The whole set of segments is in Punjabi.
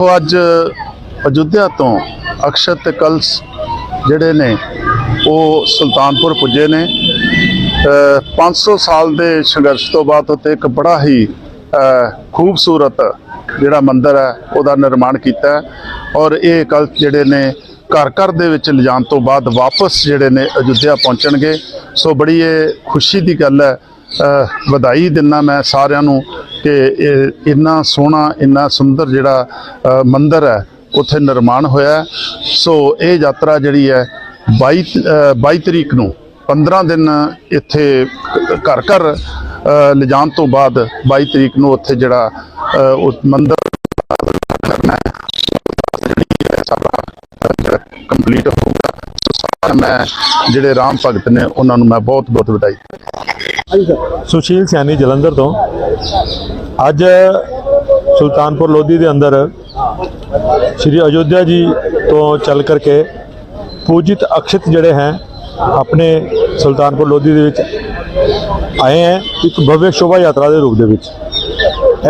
ਅੱਜ ਅਯੁੱਧਿਆ ਤੋਂ ਅਕਸ਼ਤ ਤੇ ਕਲਸ ਜਿਹੜੇ ਨੇ ਉਹ ਸੁਲਤਾਨਪੁਰ ਪੁੱਜੇ ਨੇ। ਅ, 500 ਸਾਲ ਦੇ ਸੰਘਰਸ਼ ਤੋਂ ਬਾਅਦ ਉੱਤੇ ਇੱਕ ਬੜਾ ਹੀ ਖੂਬਸੂਰਤ ਜਿਹੜਾ ਮੰਦਿਰ ਹੈ ਉਹਦਾ ਨਿਰਮਾਣ ਕੀਤਾ ਔਰ ਇਹ ਕਲਸ ਜਿਹੜੇ ਨੇ ਘਰ ਘਰ ਦੇ ਵਿੱਚ ਲਿਜਾਣ ਤੋਂ ਬਾਅਦ ਵਾਪਸ ਜਿਹੜੇ ਨੇ ਅਯੁੱਧਿਆ ਪਹੁੰਚਣਗੇ। ਸੋ ਬੜੀ ਇਹ ਖੁਸ਼ੀ ਦੀ ਗੱਲ ਹੈ। ਵਧਾਈ ਦਿੰਦਾ ਮੈਂ ਸਾਰਿਆਂ ਨੂੰ। ਕਿ ਇਹ ਇੰਨਾ ਸੋਹਣਾ ਇੰਨਾ ਸੁੰਦਰ ਜਿਹੜਾ ਅ, ਮੰਦਿਰ ਹੈ ਉੱਥੇ ਨਿਰਮਾਣ ਹੋਇਆ ਸੋ ਇਹ ਯਾਤਰਾ ਜਿਹੜੀ ਹੈ 22 ਅ, 22 ਤਰੀਕ ਨੂੰ 15 ਦਿਨ ਇੱਥੇ ਘਰ ਘਰ ਲਿਜਾਣ ਤੋਂ ਬਾਅਦ 22 ਤਰੀਕ ਨੂੰ ਉੱਥੇ ਜਿਹੜਾ ਅ, ਮੰਦਿਰ ਕੰਪਲੀਟ ਹੋਊਗਾ। ਸੋ ਸਾਰਿਆਂ ਮੈਂ ਜਿਹੜੇ ਰਾਮ ਭਗਤ ਨੇ ਉਹਨਾਂ ਨੂੰ ਮੈਂ ਬਹੁਤ ਬਹੁਤ ਵਧਾਈ। ਸੁਸ਼ੀਲ ਸਿਆਨੀ ਜਲੰਧਰ ਤੋਂ। ਅੱਜ ਸੁਲਤਾਨਪੁਰ ਲੋਧੀ ਦੇ ਅੰਦਰ ਸ਼੍ਰੀ ਅਯੋਧਿਆ ਜੀ ਤੋਂ ਚੱਲ ਕਰਕੇ ਪੂਜਿਤ ਅਕਸ਼ਿਤ ਜਿਹੜੇ ਹੈ, ਆਪਣੇ ਸੁਲਤਾਨਪੁਰ ਲੋਧੀ ਦੇ ਵਿੱਚ ਆਏ ਹੈ, ਇੱਕ ਭਵਯ ਸ਼ੋਭਾ ਯਾਤਰਾ ਦੇ ਰੂਪ ਦੇ ਵਿੱਚ।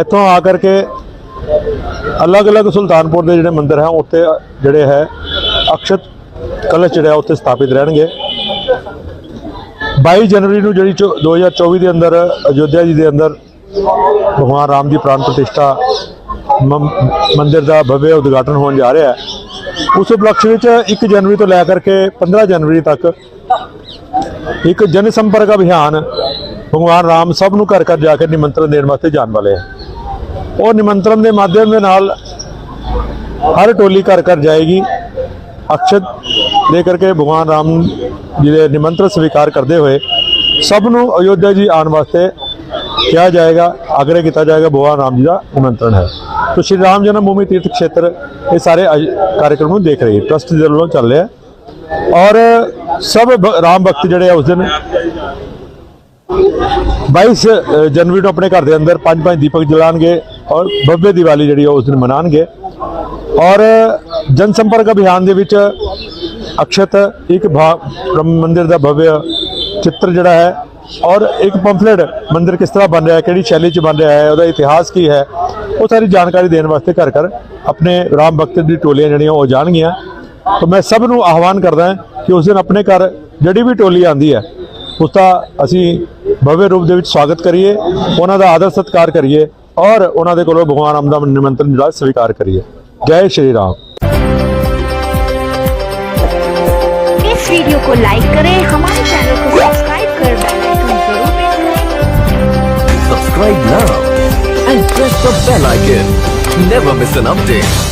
ਇੱਥੋਂ ਆ ਕਰਕੇ ਅਲੱਗ-ਅਲੱਗ ਸੁਲਤਾਨਪੁਰ ਦੇ ਜਿਹੜੇ ਮੰਦਿਰ ਹੈ, ਉੱਥੇ ਜਿਹੜੇ ਹੈ, ਅਕਸ਼ਤ ਕਲਸ਼ ਜਿਹੜਾ ਉੱਥੇ ਸਥਾਪਿਤ ਰਹਿਣਗੇ। 22 ਜਨਵਰੀ ਨੂੰ ਜਿਹੜੀ ਚੋ- 2024 ਦੇ ਅੰਦਰ, ਅਯੋਧਿਆ ਜੀ ਦੇ ਅੰਦਰ ਭਗਵਾਨ ਰਾਮ ਦੀ ਪ੍ਰਾਣ ਪ੍ਰਤਿਸ਼ਠਾ ਮ- ਮੰਦਿਰ ਦਾ ਭਵਯ ਉਦਘਾਟਨ ਹੋਣ ਜਾ ਰਿਹਾ ਹੈ। ਉਸ ਉਪਲਕਸ਼ ਵਿੱਚ 1 ਜਨਵਰੀ ਤੋਂ ਲੈ ਕਰਕੇ 15 ਜਨਵਰੀ ਤੱਕ ਇੱਕ ਜਨ ਸੰਪਰਕ ਅਭਿਆਨ ਭਗਵਾਨ ਰਾਮ ਸਭ ਨੂੰ ਘਰ ਘਰ ਜਾ ਕੇ ਨਿਮੰਤਰਣ ਦੇਣ ਵਾਸਤੇ ਜਾਣ ਵਾਲੇ ਹੈ। ਉਹ ਨਿਮੰਤਰਣ ਦੇ ਮਾਧਿਅਮ ਦੇ ਨਾਲ ਹਰ ਟੋਲੀ ਘਰ ਘਰ ਜਾਏਗੀ। ਅਕਸ਼ਤ ਦੇ ਕਰਕੇ ਭਗਵਾਨ ਰਾਮ ਜੀ ਦੇ ਨਿਮੰਤਰਣ ਸਵੀਕਾਰ ਕਰਦੇ ਹੋਏ ਸਭ ਨੂੰ ਅਯੋਧਿਆ ਜੀ ਆਉਣ ਵਾਸਤੇ ਕਿਹਾ ਜਾਏਗਾ ਆਗਰੇ ਕੀਤਾ ਜਾਏਗਾ, ਭਗਵਾਨ ਰਾਮ ਜੀ ਦਾ ਨਿਮੰਤਰਣ ਹੈ। ਤੋ ਸ਼੍ਰੀ ਰਾਮ ਜਨਮ ਭੂਮੀ ਤੀਰਥ ਖੇਤਰ ਇਹ ਸਾਰੇ ਅਜ- ਕਾਰਜਕ੍ਰਮ ਨੂੰ ਦੇਖ ਰਹੀ ਹੈ। ਟਰਸਟ ਦੇ ਵੱਲੋਂ ਚੱਲ ਰਿਹਾ ਔਰ ਸਭ ਰਾਮ ਭਗਤ ਜਿਹੜੇ ਆ ਉਸ ਦਿਨ 22 ਜਨਵਰੀ ਨੂੰ ਆਪਣੇ ਘਰ ਦੇ ਅੰਦਰ ਪੰਜ ਪੰਜ ਦੀਪਕ ਜਲਾਣਗੇ ਔਰ ਭव्य ਦੀਵਾਲੀ ਜਿਹੜੀ ਆ ਉਸ ਦਿਨ ਮਨਾਣਗੇ। ਔਰ ਜਨ ਸੰਪਰਕ ਅਭਿਆਨ ਦੇ ਵਿੱਚ ਅਕਸ਼ਤ ਇੱਕ ਬ੍ਰਹਮ ਮੰਦਿਰ ਦਾ ਭਵਯ ਚਿੱਤਰ ਜਿਹੜਾ ਹੈ ਔਰ ਇੱਕ ਪੰਫਲੇਟ ਮੰਦਿਰ ਕਿਸ ਤਰ੍ਹਾਂ ਬਣ ਰਿਹਾ ਹੈ, ਕਿਹੜੀ ਸ਼ੈਲੀ 'ਚ ਬਣ ਰਿਹਾ ਹੈ, ਉਹਦਾ ਇਤਿਹਾਸ ਕੀ ਹੈ, ਉਹ ਸਾਰੀ ਜਾਣਕਾਰੀ ਦੇਣ ਵਾਸਤੇ ਘਰ ਘਰ ਆਪਣੇ ਰਾਮ ਭਗਤ ਦੀ ਟੋਲੀਆਂ ਜਿਹੜੀਆਂ ਉਹ ਜਾਣਗੀਆਂ। ਤਾਂ ਮੈਂ ਸਭ ਨੂੰ ਆਹਵਾਨ ਕਰਦਾ ਕਿ ਉਸ ਦਿਨ ਆਪਣੇ ਘਰ ਜਿਹੜੀ ਵੀ ਟੋਲੀ ਆਂਦੀ ਹੈ, ਉਸ ਦਾ ਅਸੀਂ ਭਵਯ ਰੂਪ ਦੇ ਵਿੱਚ ਸਵਾਗਤ ਕਰੀਏ, ਉਹਨਾਂ ਦਾ ਆਦਰ ਸਤਿਕਾਰ ਕਰੀਏ। ਔਰ ਉਹਨਾਂ ਦੇ ਕੋਲੋਂ ਭਗਵਾਨ ਰਾਮ ਦਾ ਨਿਮੰਤਰਣ ਜਿਹੜਾ ਸਵੀਕਾਰ ਕਰੀਏ ਜੈ ਸ਼੍ਰੀ ਰਾਮ इस वीडियो को लाइक करें हमारे चैनल को सब्सक्राइब कर बेल आइकन जरूर प्रेस करें subscribe now and press the bell icon. Never miss an update.